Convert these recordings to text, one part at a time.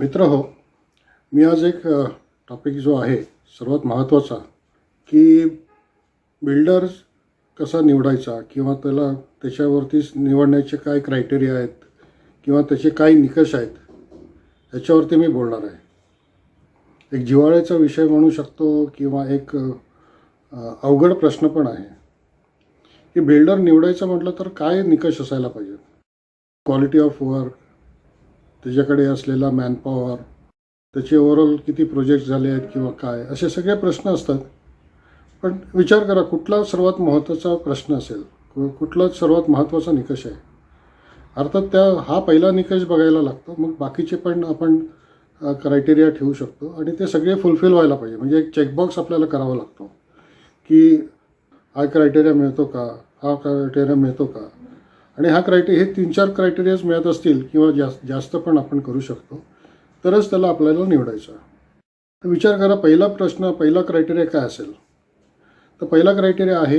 मित्र हो मी आज एक टॉपिक जो आहे सर्वात महत्त्वाचा की बिल्डर्स कसा निवडायचा किंवा त्याला त्याच्यावरती निवडण्याचे काय क्रायटेरिया आहेत किंवा त्याचे काय निकष आहेत याच्यावरती मी बोलणार आहे. एक जिव्हाळ्याचा विषय म्हणू शकतो किंवा एक अवघड प्रश्न पण आहे. की बिल्डर निवडायचं म्हटलं तर काय निकष असायला पाहिजे क्वालिटी ऑफ वर्क त्याच्याकडे असलेला मॅनपॉवर त्याचे ओव्हरऑल किती प्रोजेक्ट झाले आहेत किंवा काय असे सगळे प्रश्न असतात. पण विचार करा कुठला सर्वात महत्त्वाचा प्रश्न असेल? कु- कुठला सर्वात महत्त्वाचा निकष आहे? अर्थात त्या हा पहिला निकष बघायला लागतो मग बाकीचे पण आपण क्रायटेरिया ठेवू शकतो आणि ते सगळे फुलफिल व्हायला पाहिजे. म्हणजे एक चेकबॉक्स आपल्याला करावा लागतो की हा क्रायटेरिया मिळतो का? हा क्रायटेरिया मिळतो का? आणि हा क्रायटेरिया हे तीन चार क्रायटेरियाज मिळत असतील किंवा जास्त जास्त पण आपण करू शकतो तरच त्याला आपल्याला निवडायचं तर विचार करा पहिला प्रश्न पहिला क्रायटेरिया काय असेल? तर पहिला क्रायटेरिया आहे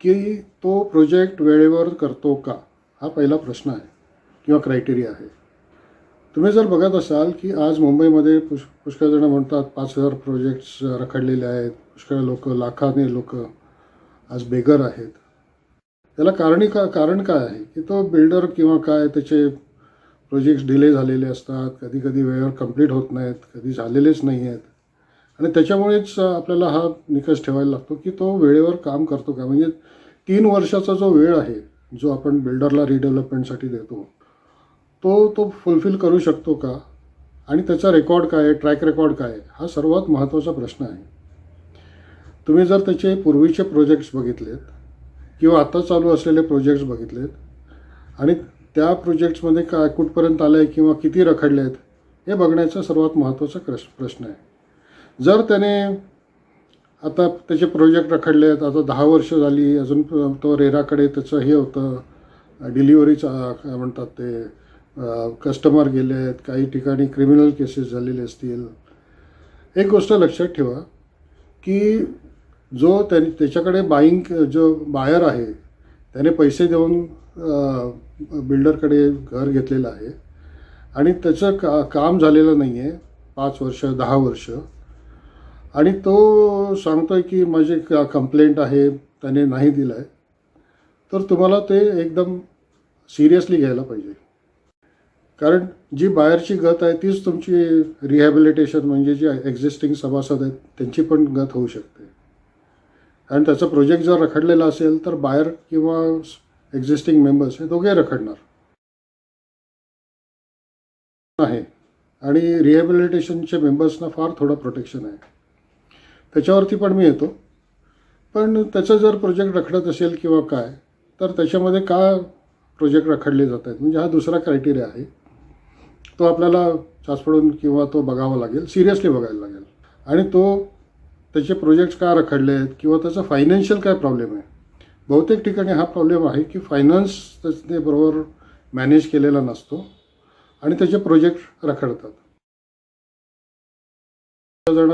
की तो प्रोजेक्ट वेळेवर करतो का? हा पहिला प्रश्न आहे किंवा क्रायटेरिया आहे. तुम्ही जर बघत असाल की आज मुंबईमध्ये पुष पुष्कळ जणं म्हणतात पाच हजार प्रोजेक्ट्स रखडलेले आहेत पुष्कळ लोक लाखाने लोक आज बेगर आहेत. त्याला कारणी का कारण काय आहे? की तो बिल्डर किंवा काय त्याचे प्रोजेक्ट्स डिले झालेले असतात कधी कधी वेळेवर कंप्लीट होत नाहीत कधी झालेलेच नाही आहेत आणि त्याच्यामुळेच आपल्याला हा निकष ठेवायला लागतो की तो वेळेवर काम करतो का? म्हणजे तीन वर्षाचा जो वेळ आहे जो आपण बिल्डरला रिडेव्हलपमेंटसाठी देतो तो तो फुलफिल करू शकतो का? आणि त्याचा रेकॉर्ड काय आहे ट्रॅक रेकॉर्ड काय आहे? हा सर्वात महत्त्वाचा प्रश्न आहे. तुम्ही जर त्याचे पूर्वीचे प्रोजेक्ट्स बघितलेत किंवा आता चालू असलेले प्रोजेक्ट्स बघितलेत. आणि त्या प्रोजेक्ट्समध्ये काय कुठपर्यंत आलं आहे किंवा किती रखडले आहेत हे बघण्याचा सर्वात महत्त्वाचा क्रश प्रश्न आहे. जर त्याने आता त्याचे प्रोजेक्ट रखडले आहेत आता दहा वर्ष झाली अजून तो रेराकडे त्याचं हे होतं डिलिव्हरीचा काय म्हणतात ते कस्टमर गेले आहेत काही ठिकाणी क्रिमिनल केसेस झालेले असतील. एक गोष्ट लक्षात ठेवा की जो त्याने त्याच्याकडे बाईंग जो बायर आहे त्याने पैसे देऊन बिल्डरकडे घर घेतलेलं आहे. आणि त्याचं का काम झालेलं नाही आहे पाच वर्ष दहा वर्ष. आणि तो सांगतो आहे की माझे क कंप्लेंट आहे त्याने नाही दिलं आहे तर तुम्हाला ते एकदम सिरियसली घ्यायला पाहिजे. कारण जी बाहेरची गत आहे तीच तुमची रिहॅबिलिटेशन म्हणजे जे एक्झिस्टिंग सभासद आहेत त्यांची पण गत होऊ शकते. आणि त्याचा प्रोजेक्ट जर रखडलेला असेल तर बाहेर किंवा एक्झिस्टिंग मेंबर्स हे दोघे रखडणार. आहे. आणि रिहॅबिलिटेशनचे मेंबर्सना फार थोडं प्रोटेक्शन आहे. त्याच्यावरती पण मी येतो. पण त्याचं जर प्रोजेक्ट रखडत असेल किंवा काय तर त्याच्यामध्ये का प्रोजेक्ट रखडले जात आहेत? म्हणजे हा दुसरा क्रायटेरिया आहे. तो आपल्याला चाचपडून किंवा तो बघावा लागेल सिरियसली बघायला लागेल. आणि तो त्याचे प्रोजेक्ट्स का रखडले आहेत किंवा त्याचा फायनान्शियल काय प्रॉब्लेम आहे? बहुतेक ठिकाणी हा प्रॉब्लेम आहे की फायनान्स त्याने बरोबर मॅनेज केलेला नसतो आणि त्याचे प्रोजेक्ट रखडतात. जण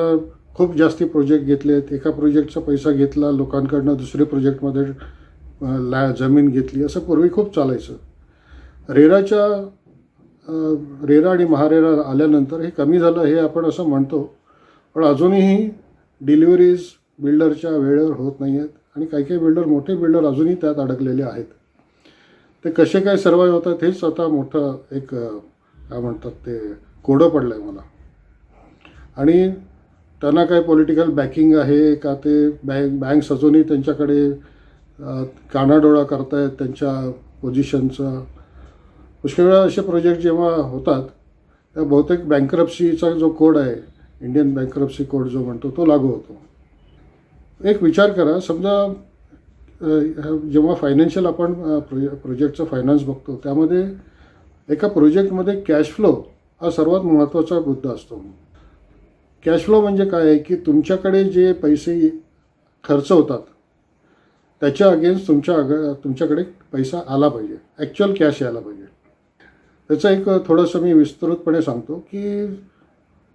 खूप जास्ती प्रोजेक्ट घेतलेत एका प्रोजेक्टचा पैसा घेतला लोकांकडनं दुसरे प्रोजेक्टमध्ये ला जमीन घेतली. असं पूर्वी खूप चालायचं. रेराच्या रेरा आणि महारेरा आल्यानंतर हे कमी झालं हे आपण असं म्हणतो. पण अजूनही डिलिव्हरीज बिल्डरच्या वेळेवर होत नाही आहेत आणि काही काही बिल्डर मोठे बिल्डर अजूनही त्यात अडकलेले आहेत. ते कसे काय सर्वाईव्ह होतात हेच आता मोठं एक काय म्हणतात ते कोडं पडलं आहे मला. आणि त्यांना काय पॉलिटिकल बॅकिंग आहे का ते बँक बँक्स अजूनही त्यांच्याकडे कानाडोळा करतायत त्यांच्या पोझिशनचा पुष्कळ वेळा असे प्रोजेक्ट जेव्हा होतात त्या बहुतेक बँकरप्सीचा जो कोड आहे इंडियन बँकरप्सी कोड जो म्हणतो तो लागू होतो. एक विचार करा समजा जेव्हा फायनान्शियल आपण प्रोजे प्रोजेक्टचं फायनान्स बघतो त्यामध्ये एका प्रोजेक्टमध्ये कॅश फ्लो हा सर्वात महत्त्वाचा मुद्दा असतो. कॅश फ्लो म्हणजे काय आहे? की तुमच्याकडे जे पैसे खर्च होतात त्याच्या अगेन्स्ट तुमच्या अग तुमच्याकडे पैसा आला पाहिजे. ॲक्च्युअल कॅश यायला पाहिजे. त्याचं एक थोडंसं मी विस्तृतपणे सांगतो की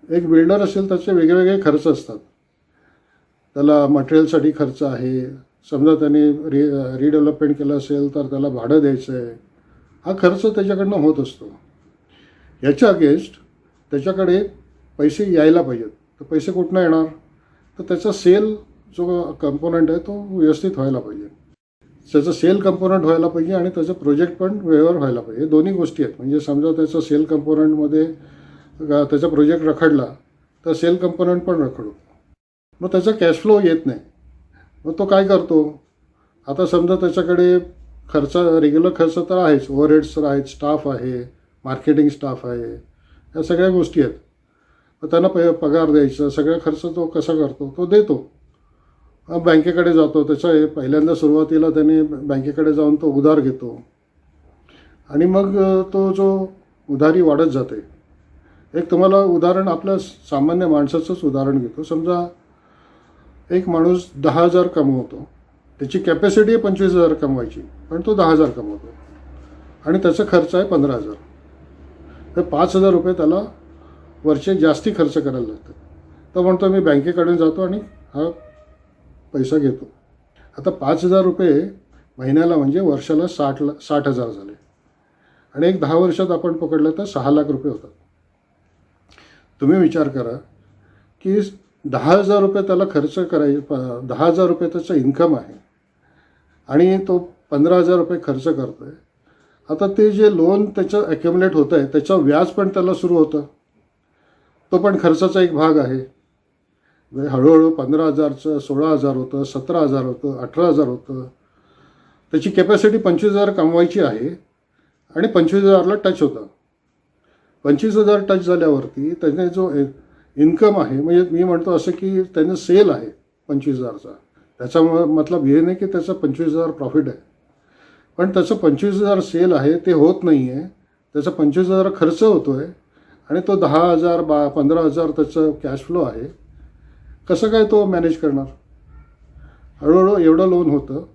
एक बिल्डर असेल त्याचे वेगवेगळे खर्च असतात. त्याला मटेरियलसाठी खर्च आहे. समजा त्याने रि रिडेव्हलपमेंट केलं असेल तर त्याला भाडं द्यायचं आहे हा खर्च त्याच्याकडनं होत असतो. याच्या अगेन्स्ट त्याच्याकडे पैसे यायला पाहिजेत. तर पैसे कुठनं येणार? तर त्याचा सेल जो कंपोनंट आहे तो व्यवस्थित व्हायला पाहिजे. त्याचं सेल कंपोनंट व्हायला पाहिजे आणि त्याचं प्रोजेक्ट पण वेळेवर व्हायला पाहिजे. दोन्ही गोष्टी आहेत. म्हणजे समजा त्याचं सेल कंपोनंटमध्ये त्याचा प्रोजेक्ट रखडला तर सेल कंपोनंट पण रखडू. मग त्याचा कॅश फ्लो येत नाही. मग तो काय करतो? आता समजा त्याच्याकडे खर्च रेग्युलर खर्च तर आहेच. ओव्हरहेड्स तर आहेत स्टाफ आहे मार्केटिंग स्टाफ आहे. या सगळ्या गोष्टी आहेत. मग त्यांना प पगार द्यायचा सगळा खर्च तो कसा करतो? तो देतो. बँकेकडे जातो. त्याचा पहिल्यांदा सुरुवातीला त्याने बँकेकडे जाऊन तो उधार घेतो. आणि मग तो जो उधारी वाढत जाते. एक तुम्हाला उदाहरण आपलं सामान्य माणसाचंच उदाहरण घेतो. समजा एक माणूस दहा हजार कमवतो. त्याची कॅपॅसिटी आहे पंचवीस हजार कमवायची पण तो दहा हजार कमवतो. आणि त्याचा खर्च आहे पंधरा हजार. तर पाच हजार रुपये त्याला वर्षे जास्ती खर्च करायला लागतात. तर म्हणतो मी बँकेकडे जातो आणि हा पैसा घेतो. आता पाच हजार रुपये महिन्याला म्हणजे वर्षाला साठ ला साठ हजार झाले. आणि एक दहा वर्षात आपण पकडलं तर सहा लाख रुपये होतात. तुम्ही विचार करा की दहा हजार रुपये त्याला खर्च कराय प- दहा हजार रुपये त्याचं इन्कम आहे. आणि तो पंधरा हजार रुपये खर्च करतो आहे आता ते जे लोन त्याचं ॲक्युमुलेट होतं आहे त्याचं व्याज पण त्याला सुरू होतं. तो पण खर्चाचा एक भाग आहे. म्हणजे हळूहळू पंधरा हजारचं सोळा हजार होतं सतरा हजार होतं अठरा हजार होतं. त्याची कॅपॅसिटी पंचवीस हजार कमवायची आहे आणि पंचवीस हजारला टच होतं. पंचवीस हजार टच झाल्यावरती त्याने जो इन्कम आहे म्हणजे मी म्हणतो असं की त्याने सेल आहे पंचवीस हजारचा. त्याचा मतलब हे नाही की त्याचं पंचवीस हजार प्रॉफिट आहे. पण त्याचं पंचवीस हजार सेल आहे ते होत नाही आहे त्याचा पंचवीस हजार खर्च होतो आहे आणि तो दहा हजार बा पंधरा हजार त्याचं कॅश फ्लो आहे. कसं काय तो मॅनेज करणार? हळूहळू एवढं लोन होतं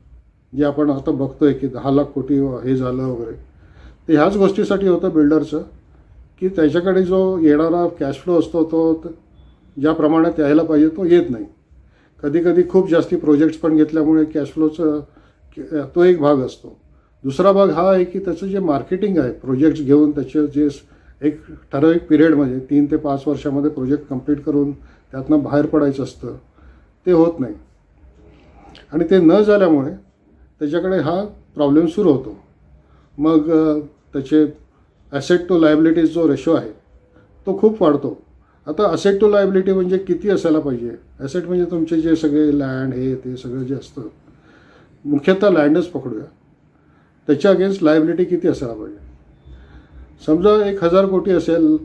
जे आपण आता बघतोय की दहा लाख कोटी हे झालं वगैरे. ते ह्याच गोष्टीसाठी होतं बिल्डरचं की त्याच्याकडे जो येणारा कॅश फ्लो असतो तो ज्या प्रमाणात यायला पाहिजे तो येत नाही. कधीकधी खूप जास्ती प्रोजेक्ट्स पण घेतल्यामुळे कॅश फ्लोचं तो एक भाग असतो. दुसरा भाग हा आहे की त्याचं जे मार्केटिंग आहे प्रोजेक्ट्स घेऊन त्याचे जे एक ठराविक पिरियडमध्ये म्हणजे तीन ते पाच वर्षामध्ये प्रोजेक्ट कंप्लीट करून त्यातनं बाहेर पडायचं असतं ते होत नाही. आणि ते न झाल्यामुळे त्याच्याकडे हा प्रॉब्लेम सुरू होतो. मग त्याचे ॲसेट टू लायबिलिटीज जो रेशो आहे तो खूप वाढतो. आता असेट टू लायबिलिटी म्हणजे किती असायला पाहिजे? ॲसेट म्हणजे तुमचे जे सगळे लँड हे ते सगळं जे असतं मुख्यतः लँडच पकडूया. त्याच्या अगेन्स्ट लायबिलिटी किती असायला पाहिजे? समजा एक हजार कोटी असेल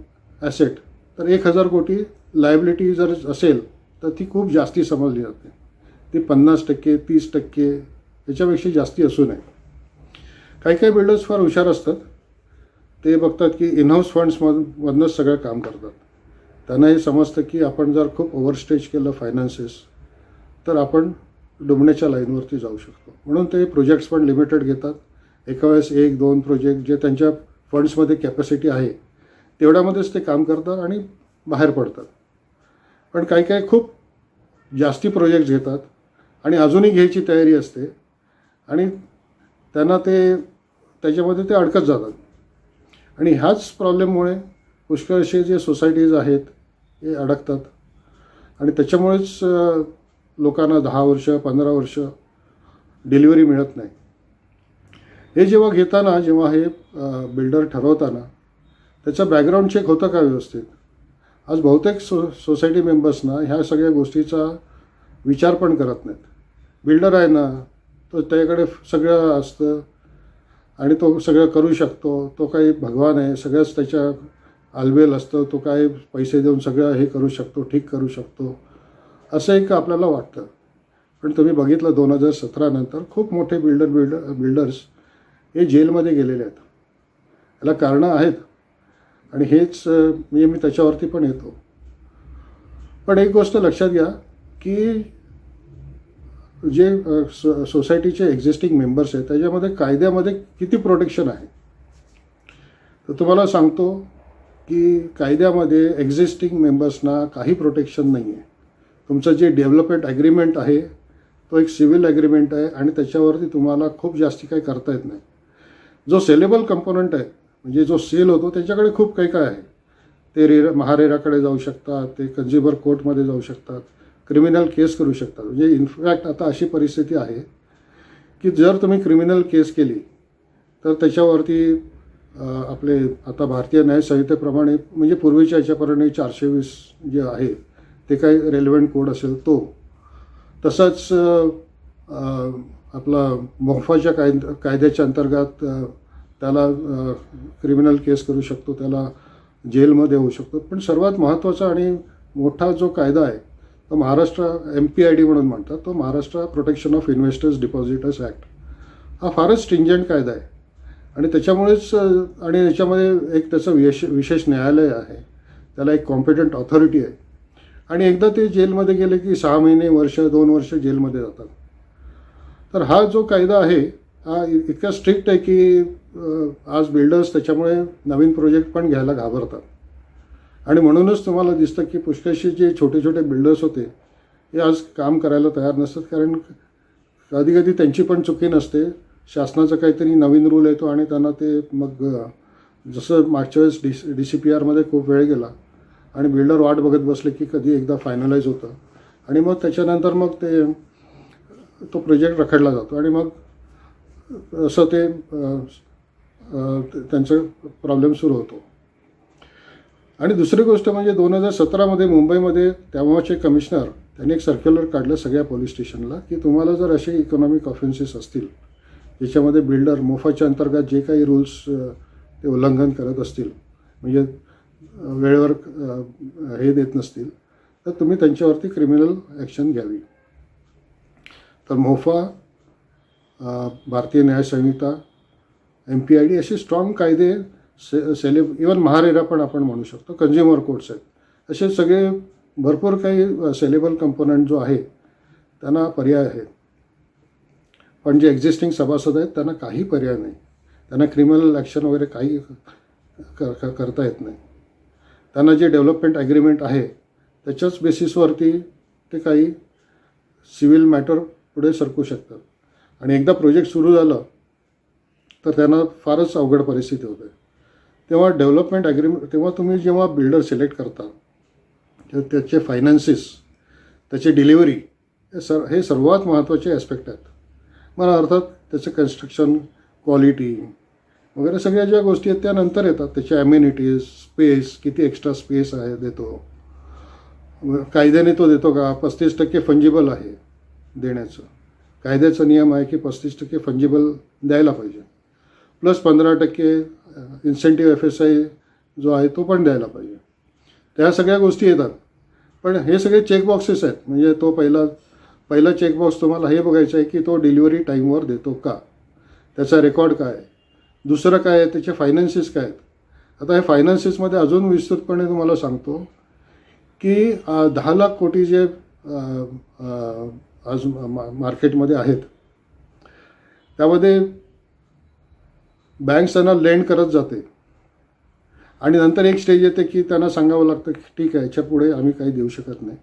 ॲसेट तर एक हजार कोटी लायबिलिटी जर असेल तर ती खूप जास्ती समजली जाते. ती पन्नास टक्के तीस टक्के याच्यापेक्षा जास्ती असू नये. काही काही बिल्डर्स फार हुशार असतात. ते बघतात की इनहाऊस फंड्समधून सगळं काम करतात. त्यांना हे समजतं की आपण जर खूप ओव्हरस्टेज केलं फायनान्सेस तर आपण डुबण्याच्या लाईनवरती जाऊ शकतो. म्हणून ते प्रोजेक्ट्स पण लिमिटेड घेतात. एका वेळेस एक दोन प्रोजेक्ट जे त्यांच्या फंड्समध्ये कॅपॅसिटी आहे तेवढ्यामध्येच ते काम करतात आणि बाहेर पडतात. पण काही काही खूप जास्ती प्रोजेक्ट्स घेतात आणि अजूनही घ्यायची तयारी असते आणि त्यांना ते त्याच्यामध्ये ते अडकत जातात. आणि ह्याच प्रॉब्लेममुळे पुष्कळसे जे सोसायटीज आहेत हे अडकतात. आणि त्याच्यामुळेच लोकांना दहा वर्ष पंधरा वर्ष डिलिव्हरी मिळत नाही. हे जेव्हा घेताना जेव्हा हे बिल्डर ठरवताना त्याचा बॅकग्राऊंड चेक होतं का व्यवस्थित? आज बहुतेक सो सोसायटी मेंबर्सना ह्या सगळ्या गोष्टीचा विचार पण करत नाहीत. बिल्डर आहे ना तो त्याच्याकडे सगळं असतं. आणि तो सगळं करू शकतो. तो काही भगवान आहे सगळंच त्याच्या आलबेल असतं. तो काय पैसे देऊन सगळं हे करू शकतो ठीक करू शकतो. असं एक आपल्याला वाटतं. पण तुम्ही बघितलं दोन हजार सतरानंतर खूप मोठे बिल्डर बिल्डर बिल्डर्स हे जेलमध्ये गेलेले आहेत. याला कारणं आहेत. आणि हेच अं, मी त्याच्यावरती पण येतो. पण एक गोष्ट लक्षात घ्या की जे सो सोसायटीचे एक्झिस्टिंग मेंबर्स आहेत त्याच्यामध्ये कायद्यामध्ये किती प्रोटेक्शन आहे? तर तुम्हाला सांगतो की कायद्यामध्ये एक्झिस्टिंग मेंबर्सना काही प्रोटेक्शन नाही आहे तुमचं जे डेव्हलपमेंट ॲग्रीमेंट आहे तो एक सिव्हिल ॲग्रीमेंट आहे आणि त्याच्यावरती तुम्हाला खूप जास्ती काही करता येत नाही. जो सेलेबल कंपोनंट आहे म्हणजे जो सेल होतो त्याच्याकडे खूप काही काय आहे. ते रेरा महारेराकडे जाऊ शकतात ते कन्झ्युमर कोर्टमध्ये जाऊ शकतात. क्रिमिनल केस करू शकतात म्हणजे इनफॅक्ट आता अशी परिस्थिती आहे की जर तुम्ही क्रिमिनल केस केली तर त्याच्यावरती आपले आता भारतीय न्यायसंहितेप्रमाणे म्हणजे पूर्वीच्या याच्याप्रमाणे चारशे वीस जे आहे ते काही रेलिव्हंट कोड असेल तो. तसंच आपला मोफाच्या कायद कायद्याच्या अंतर्गत त्याला क्रिमिनल केस करू शकतो त्याला जेलमध्ये होऊ शकतो. पण सर्वात महत्त्वाचा आणि मोठा जो कायदा आहे तो Maharashtra M P I D म्हणून म्हणतात तो Maharashtra protection of investors depositors act हा फारच स्ट्रिंजंट कायदा आहे. आणि त्याच्यामुळेच आणि याच्यामध्ये एक त्याचं विशेष विशेष न्यायालय आहे. त्याला एक कॉम्पिटंट ऑथॉरिटी आहे. आणि एकदा ते जेलमध्ये गेले की सहा महिने वर्ष दोन वर्ष जेलमध्ये जातात. तर हा जो कायदा आहे हा इतका स्ट्रिक्ट आहे की आज बिल्डर्स त्याच्यामुळे नवीन प्रोजेक्ट पण घ्यायला घाबरतात. आणि म्हणूनच तुम्हाला दिसतं की पुष्कळशी जे छोटे छोटे बिल्डर्स होते हे आज काम करायला तयार नसतात. कारण कधी कधी त्यांची पण चुकी नसते. शासनाचा काहीतरी नवीन रूल येतो आणि त्यांना ते मग जसं मागच्या वेळेस डी डी सी पी आरमध्ये खूप वेळ गेला आणि बिल्डर वाट बघत बसले की कधी एकदा फायनलाईज होतं. आणि मग त्याच्यानंतर मग ते तो प्रोजेक्ट रखडला जातो. आणि मग असं ते त्यांचा ते- त्यांचं प्रॉब्लेम सुरू होतो. आणि दुसरी गोष्ट म्हणजे दोन हजार सतरामध्ये मुंबईमध्ये तेव्हाचे कमिशनर त्यांनी एक सर्क्युलर काढलं सगळ्या पोलीस स्टेशनला की तुम्हाला जर असे इकॉनॉमिक ऑफेन्सेस असतील ज्याच्यामध्ये बिल्डर मोफाच्या अंतर्गत जे काही रूल्स ते उल्लंघन करत असतील म्हणजे वेळेवर हे देत नसतील तर तुम्ही त्यांच्यावरती क्रिमिनल ॲक्शन घ्यावी. तर मोफा भारतीय न्याय संहिता एम पी आय डी असे स्ट्रॉंग कायदे से सेले इवन महारेरा पण आपण म्हणू शकतो कंज्युमर कोर्ट्स आहेत. असे सगळे भरपूर काही सेलेबल कंपोनंट जो आहे त्यांना पर्याय आहेत. पण जे एक्झिस्टिंग सभासद आहेत त्यांना काही पर्याय नाही. त्यांना क्रिमिनल ॲक्शन वगैरे काही कर कर- करता येत नाही. त्यांना जे डेव्हलपमेंट ॲग्रीमेंट आहे त्याच्याच बेसिसवरती ते काही सिव्हिल मॅटर पुढे सरकू शकतात. आणि एकदा प्रोजेक्ट सुरू झालं तर त्यांना फारच अवघड परिस्थिती होते. तेव्हा डेव्हलपमेंट ॲग्रीमेंट तेव्हा तुम्ही जेव्हा बिल्डर सिलेक्ट करता तेव्हा त्याचे फायनान्सेस त्याची डिलिव्हरी हे सर हे सर्वात महत्त्वाचे ॲस्पेक्ट आहेत. मला अर्थात त्याचं कन्स्ट्रक्शन क्वालिटी वगैरे सगळ्या ज्या गोष्टी आहेत त्या नंतर येतात. त्याचे ॲम्युनिटीज स्पेस किती एक्स्ट्रा स्पेस आहे देतो. कायद्याने तो देतो का? पस्तीस टक्के फंजिबल आहे देण्याचं. कायद्याचा नियम आहे की पस्तीस टक्के फंजिबल द्यायला पाहिजे. प्लस पंधरा टक्के इन्सेंटिव्ह एफ एस आय जो आहे तो पण द्यायला पाहिजे. त्या सगळ्या गोष्टी येतात. पण हे सगळे चेकबॉक्सेस आहेत. म्हणजे तो पहिला पहिला चेकबॉक्स तुम्हाला हे बघायचं आहे की तो डिलिव्हरी टाईमवर देतो का? त्याचा रेकॉर्ड काय आहे? दुसरं काय आहे? त्याचे फायनान्सेस काय आहेत? आता हे फायनान्सेसमध्ये अजून विस्तृतपणे तुम्हाला सांगतो की दहा लाख कोटी जे आज मा- मार्केटमध्ये आहेत त्यामध्ये बँक्स त्यांना लेंड करत जाते. आणि नंतर एक स्टेज येते की त्यांना सांगावं लागतं की ठीक आहे याच्यापुढे आम्ही काही देऊ शकत नाही.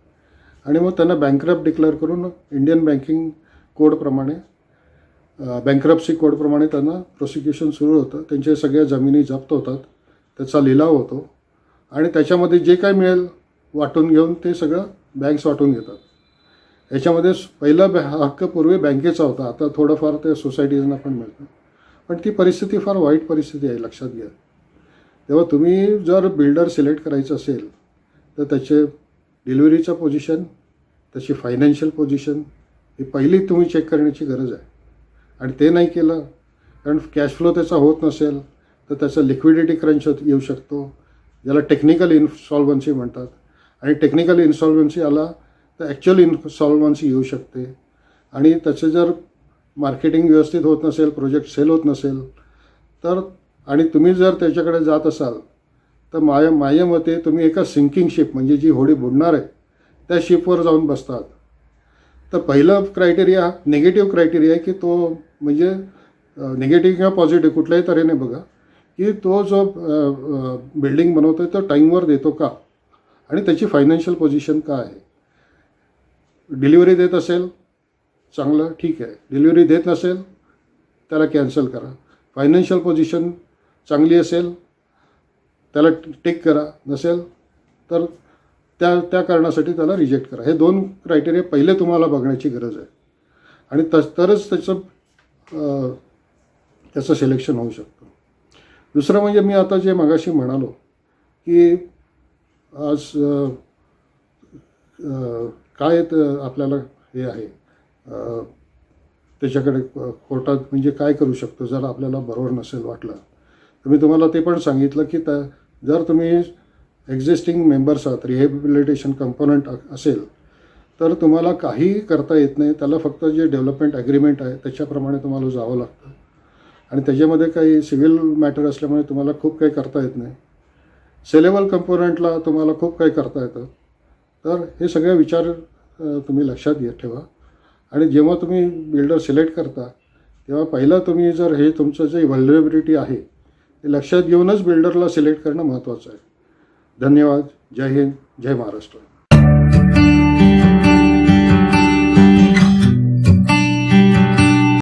आणि मग त्यांना बँकरप्ट डिक्लेअर करून इंडियन बँकिंग कोडप्रमाणे बँकरप्सी कोडप्रमाणे त्यांना प्रोसिक्युशन सुरू होतं. त्यांच्या सगळ्या जमिनी जप्त होतात. त्याचा लिलाव होतो. आणि त्याच्यामध्ये जे काय मिळेल वाटून घेऊन ते सगळं बँक्स वाटून घेतात. याच्यामध्ये पहिला बॅ हक्क पूर्वी बँकेचा होता. आता थोडंफार ते सोसायटीजना पण मिळतं. पण ती परिस्थिती फार वाईट परिस्थिती आहे लक्षात घ्या. तेव्हा तुम्ही जर बिल्डर सिलेक्ट करायचं असेल तर त्याचे डिलिव्हरीचं पोझिशन त्याची फायनान्शियल पोझिशन ही पहिली तुम्ही चेक करण्याची गरज आहे. आणि ते नाही केलं कारण कॅश फ्लो त्याचा होत नसेल तर त्याचं लिक्विडिटी क्रंच येऊ शकतो ज्याला टेक्निकल इन्सॉल्वन्सी म्हणतात. आणि टेक्निकल इन्सॉल्वन्सी आला तर ॲक्च्युअल इन्सॉल्वन्सी येऊ शकते. आणि त्याचे जर मार्केटिंग व्यवस्थित होत नसेल प्रोजेक्ट सेल होत नसेल तर आणि तुम्ही जर त्याच्याकडे जात असाल तर माझ्या माझ्या मते तुम्ही एका सिंकिंग शिप म्हणजे जी होडी बुडणार आहे त्या शिपवर जाऊन बसतात. तर पहिलं क्रायटेरिया निगेटिव्ह क्रायटेरिया आहे की तो म्हणजे निगेटिव्ह किंवा पॉझिटिव्ह कुठल्याही तऱ्हेने बघा की तो जो बिल्डिंग बनवतो आहे तो टाईमवर देतो का? आणि त्याची फायनान्शियल पोझिशन काय आहे? डिलिव्हरी देत असेल चांगलं ठीक आहे. डिलिव्हरी देत नसेल त्याला कॅन्सल करा. फायनान्शियल पोझिशन चांगली असेल त्याला टेक करा. नसेल तर त्या त्या कारणासाठी त्याला रिजेक्ट करा. हे दोन क्रायटेरिया पहिले तुम्हाला बघण्याची गरज आहे. आणि तस तरच त्याचं त्याचं सिलेक्शन होऊ शकतं. दुसरं म्हणजे मी आता जे मगाशी म्हणालो की आज काय आपल्याला हे आहे? त्याच्याकडे कोर्टात म्हणजे काय करू शकतो जर आपल्याला बरोबर नसेल वाटलं. तर मी तुम्हाला ते पण सांगितलं की त्या जर तुम्ही एक्झिस्टिंग मेंबर्स आहात रिहॅबिलिटेशन कंपोनंट असेल तर तुम्हाला काहीही करता येत नाही. त्याला फक्त जे डेव्हलपमेंट ॲग्रीमेंट आहे त्याच्याप्रमाणे तुम्हाला जावं लागतं. आणि त्याच्यामध्ये काही सिव्हिल मॅटर असल्यामुळे तुम्हाला खूप काही करता येत नाही. सेलेबल कंपोनंटला तुम्हाला खूप काही करता येतं. तर हे सगळे विचार तुम्ही लक्षात घे ठेवा. आणि जेव्हा तुम्ही बिल्डर सिलेक्ट करता तेव्हा पहिला तुम्ही जर हे तुमचं जे व्हॅल्युएबिलिटी आहे ते लक्षात घेऊनच बिल्डरला सिलेक्ट करणं महत्त्वाचं आहे. धन्यवाद. जय हिंद. जय महाराष्ट्र.